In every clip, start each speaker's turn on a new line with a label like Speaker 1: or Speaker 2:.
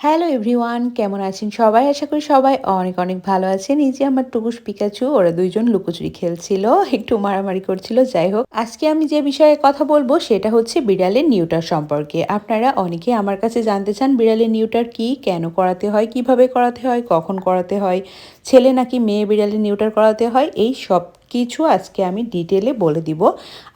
Speaker 1: Hello everyone কেমন আছেন সবাই? আশা করি সবাই অনেক অনেক ভালো আছেন। এই যে আমার টুকুস পিকাচু, ওরা দুইজন লুকোচুরি খেলছিল, একটু মারামারি করছিল, যাই হোক। আজকে আমি যে বিষয়ে কথা বলব, সেটা হচ্ছে বিড়ালের নিউটার সম্পর্কে। আপনারা অনেকে আমার কাছে জানতে চান বিড়ালের নিউটার কি, কেন করাতে হয়, কীভাবে করাতে হয়, কখন করাতে হয়, ছেলে নাকি মেয়ে বিড়ালের নিউটার করাতে হয়, এই সব কিছু আজকে আমি ডিটেলে বলে দিব।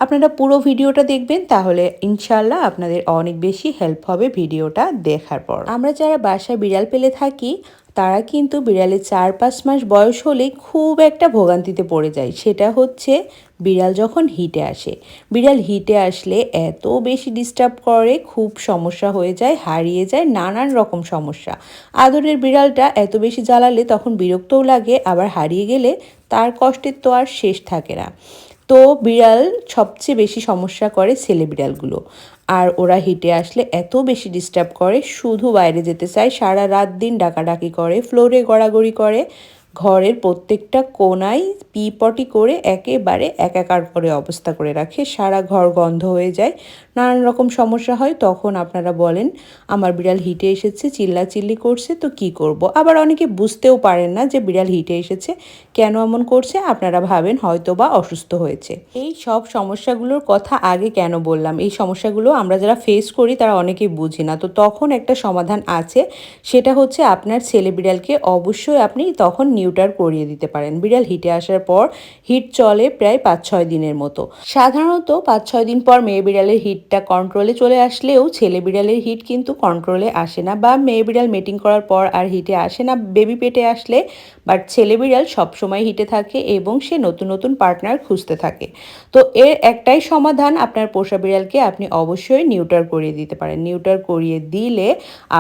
Speaker 1: আপনারা পুরো ভিডিওটা দেখবেন, তাহলে ইনশাল্লাহ আপনাদের অনেক বেশি হেল্প হবে ভিডিওটা দেখার পর। আমরা যারা বাসায় বিড়াল পেলে থাকি তারা কিন্তু বিড়ালের চার পাঁচ মাস বয়স হলেই খুব একটা ভোগান্তিতে পড়ে যায়। সেটা হচ্ছে বিড়াল যখন হিটে আসে। বিড়াল হিটে আসলে এত বেশি ডিস্টার্ব করে, খুব সমস্যা হয়ে যায়, হারিয়ে যায়, নানান রকম সমস্যা। আদরের বিড়ালটা এত বেশি জ্বালালে তখন বিরক্তও লাগে, আবার হারিয়ে গেলে তার কষ্টের তো আর শেষ থাকে না। তো বিড়াল সবচেয়ে বেশি সমস্যা করে ছেলে বিড়ালগুলো। আর ওরা হেঁটে আসলে এত বেশি ডিস্টার্ব করে, শুধু বাইরে যেতে চায়, সারা রাত দিন ডাকাডাকি করে ফ্লোরে গড়াগড়ি করে। ঘরের প্রত্যেকটা কোনায় পিপটি করে একেবারে একাকার করে অবস্থা করে রাখে। সারা ঘর গন্ধ হয়ে যায়। নানান রকম সমস্যা হয়। তখন আপনারা বলেন, আমার বিড়াল হিটে এসেছে চিল্লা চিল্লি করছে, তো কি করব। আবার অনেকে বুঝতেও পারেন না যে বিড়াল হিটে এসেছে, কেন এমন করছে? আপনারা ভাবেন হয়তো বা অসুস্থ হয়েছে। এই সব সমস্যাগুলোর কথা আগে কেন বললাম? এই সমস্যাগুলো আমরা যারা ফেস করি, তারা অনেকেই বুঝি না। তো তখন একটা সমাধান আছে। সেটা হচ্ছে আপনার ছেলে বিড়ালকে অবশ্যই আপনি তখন নিউটার করিয়ে দিতে পারেন। বিড়াল হিটে আসার পর হিট চলে প্রায় পাঁচ ছয় দিনের মতো। সাধারণত পাঁচ ছয় দিন পর মেয়ে বিড়ালের হিটটা কন্ট্রোলে চলে আসলেও ছেলে বিড়ালের হিট কিন্তু কন্ট্রোলে আসে না বা মেয়ে বিড়াল মেটিং করার পর আর হিটে আসে না বেবি পেটে আসলে। বাট ছেলে বিড়াল সবসময় হিটে থাকে এবং সে নতুন নতুন পার্টনার খুঁজতে থাকে। তো এর একটাই সমাধান আপনার পোষা বিড়ালকে আপনি অবশ্যই নিউটার করিয়ে দিতে পারেন। নিউটার করিয়ে দিলে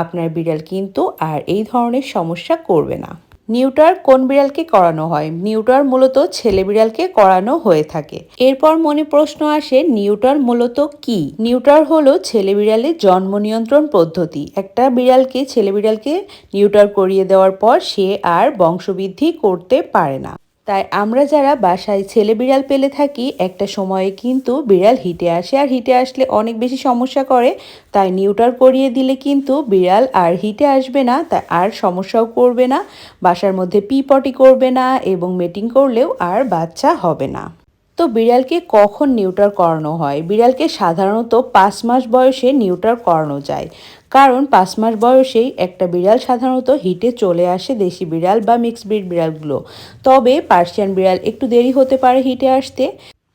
Speaker 1: আপনার বিড়াল কিন্তু আর এই ধরনের সমস্যা করবে না। নিউটার কোন বিড়ালকে করানো হয়? নিউটার মূলত ছেলে বিড়ালকে করানো হয়ে থাকে। এরপর মনে প্রশ্ন আসে নিউটার মূলত কি? নিউটার হলো ছেলে বিড়ালের জন্ম নিয়ন্ত্রণ পদ্ধতি। একটা বিড়ালকে ছেলে বিড়ালকে নিউটার করিয়ে দেওয়ার পর সে আর বংশবৃদ্ধি করতে পারে না। তাই আমরা যারা বাসায় ছেলে বিড়াল পেলে থাকি, একটা সময়ে কিন্তু বিড়াল হিটে আসে আর হিটে আসলে অনেক বেশি সমস্যা করে। তাই নিউটার করিয়ে দিলে কিন্তু বিড়াল আর হিটে আসবে না, তাই আর সমস্যাও করবে না। বাসার মধ্যে পি পটি করবে না এবং মেটিং করলেও আর বাচ্চা হবে না। তো বিড়ালকে কখন নিউটার করানো হয়? বিড়ালকে সাধারণত পাঁচ মাস বয়সে নিউটার করানো যায়। কারণ পাঁচ মাস বয়সেই একটা বিড়াল সাধারণত হিটে চলে আসে দেশি বিড়াল বা মিক্সড ব্রিড বিড়ালগুলো। তবে পার্সিয়ান বিড়াল একটু দেরি হতে পারে হিটে আসতে।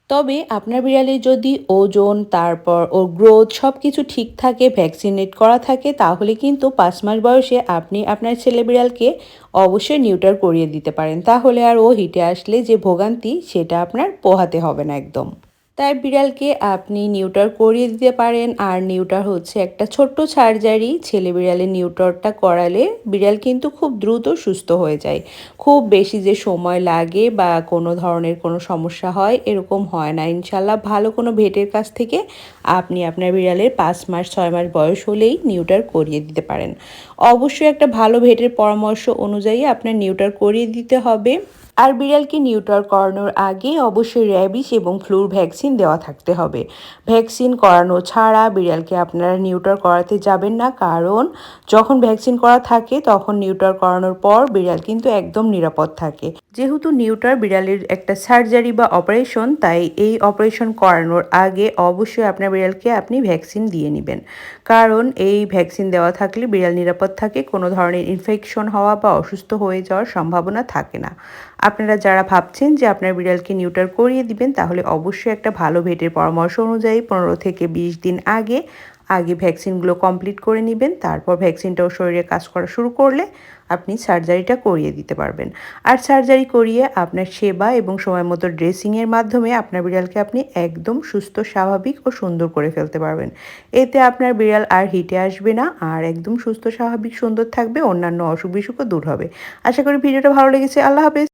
Speaker 1: তবে আপনার বিড়ালে যদি ওজন, তারপর ও গ্রোথ সব কিছু ঠিক থাকে ভ্যাকসিনেট করা থাকে, তাহলে কিন্তু পাঁচ মাস বয়সে আপনি আপনার ছেলে বিড়ালকে অবশ্যই নিউটার করিয়ে দিতে পারেন। তাহলে আর ও হিটে আসলে যে ভোগান্তি, সেটা আপনার পোহাতে হবে না একদম। তাই বিড়ালকে আপনি নিউটার করিয়ে দিতে পারেন। আর নিউটার হচ্ছে একটা ছোট্ট সার্জারি ছেলে বিড়ালের নিউটারটা করালে বিড়াল কিন্তু খুব দ্রুত সুস্থ হয়ে যায়। খুব বেশি যে সময় লাগে বা কোনো ধরনের কোনো সমস্যা হয়, এরকম হয় না। ইনশাল্লাহ ভালো কোনো ভেটের কাছ থেকে আপনি আপনার বিড়ালের পাঁচ মাস, ছয় মাস বয়স হলেই নিউটার করিয়ে দিতে পারেন। অবশ্যই একটা ভালো ভেটের পরামর্শ অনুযায়ী আপনার নিউটার করিয়ে দিতে হবে। আর বিড়ালকে নিউটার করানোর আগে অবশ্যই র্যাবিস এবং ফ্লুর ভ্যাকসিন দেওয়া থাকতে হবে। ভ্যাকসিন করানো ছাড়া বিড়ালকে আপনারা নিউটার করাতে যাবেন না, কারণ যখন ভ্যাকসিন করা থাকে, তখন নিউটার করানোর পর বিড়াল কিন্তু একদম নিরাপদ থাকে। যেহেতু নিউটার বিড়ালের একটা সার্জারি বা অপারেশন, তাই এই অপারেশন করানোর আগে অবশ্যই আপনার বিড়ালকে আপনি ভ্যাকসিন দিয়ে নেবেন। কারণ এই ভ্যাকসিন দেওয়া থাকলে বিড়াল নিরাপদ থাকে, কোনো ধরনের ইনফেকশন হওয়া বা অসুস্থ হয়ে যাওয়ার সম্ভাবনা থাকে না। আপনারা যারা ভাবছেন যে আপনার বিড়ালকে নিউটার করিয়ে দিবেন, তাহলে অবশ্যই একটা ভালো ভেটের পরামর্শ অনুযায়ী পনেরো থেকে বিশ দিন আগে আগে ভ্যাকসিনগুলো কমপ্লিট করে নেবেন, তারপর ভ্যাকসিনটাও শরীরে কাজ করা শুরু করলে আপনি সার্জারিটা করিয়ে দিতে পারবেন। আর সার্জারি করিয়ে আপনার সেবা এবং সময় মতো ড্রেসিংয়ের মাধ্যমে আপনার বিড়ালকে আপনি একদম সুস্থ, স্বাভাবিক ও সুন্দর করে ফেলতে পারবেন। এতে আপনার বিড়াল আর হিটে আসবে না, আর একদম সুস্থ, স্বাভাবিক, সুন্দর থাকবে, অন্যান্য অসুখ বিসুখও দূর হবে। আশা করি ভিডিওটা ভালো লেগেছে। আল্লাহ হাফেজ।